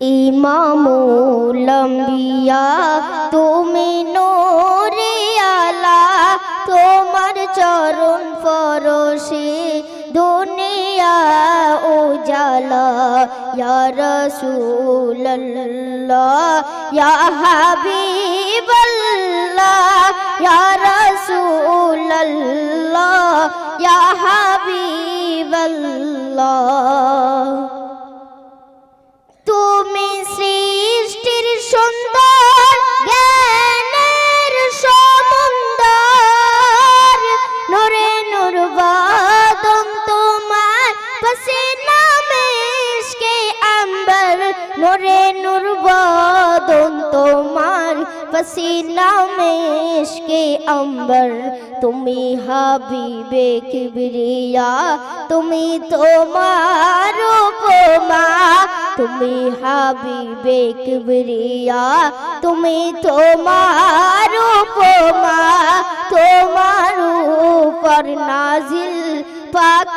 ইমামুলম্বিয়া তুমি নোরে আলা, তোমার চরণ পরশে দুনিয়া উজালা। ইয়া রাসূলুল্লাহ, ইয়া হাবিবাল্লাহ, ইয়া রাসূলুল্লাহ, ইয়া হাবিবাল্লাহ। নূরে নূর বাদম তোমার, পসিনা মিশকে আম্বর। তুমি হাবিবে কিবরিয়া, তুমি তোমার উপমা। তুমি হাবিবে কিবরিয়া, তুমি তোমার উপমা। তোমার উপর নাজিল পাক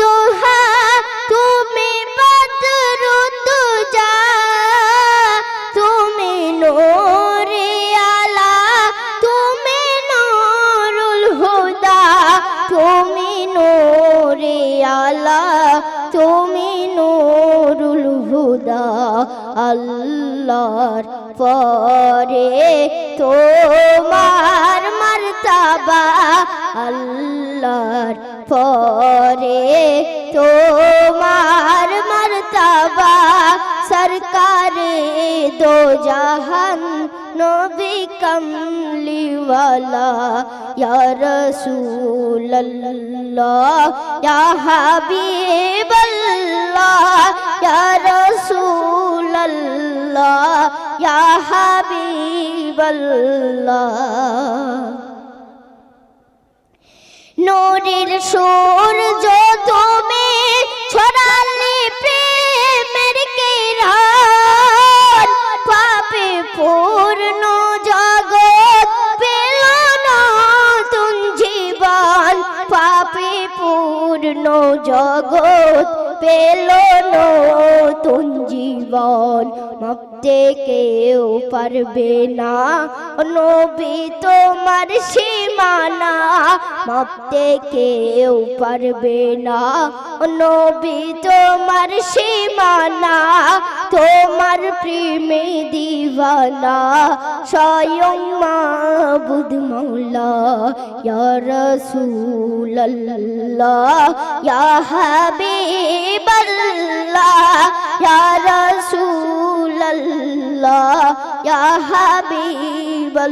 তুমি নূরে আলা তুমি নূরুল হুদা, আল্লাহর পরে তোমার মর্তবা, আল্লাহর পরে তোমার মর্তবা, সরকারে দো জাহান নবী কমলিওয়ালা ইয়া রাসূলুল্লাহ ইয়া হাবিবাল্লাহ ইয়া রাসূলুল্লাহ ইয়া হাবিবাল্লাহ। নূরের সূর্য জগৎ পেল নতুন জীবন মাপতে কেউ পারবে না। নবী তোমার সীমানা মাপতে কেউ পারবে না। নবী তোমার সীমানা, তোমার প্রেমে দিওয়ানা স্বয়ং মাবুদ মৌলা ইয়া রাসূলুল্লাহ ইয়া হাবিবাল্লাহ ইয়া রাসূলুল্লাহ ইয়া হাবিবাল্লাহ।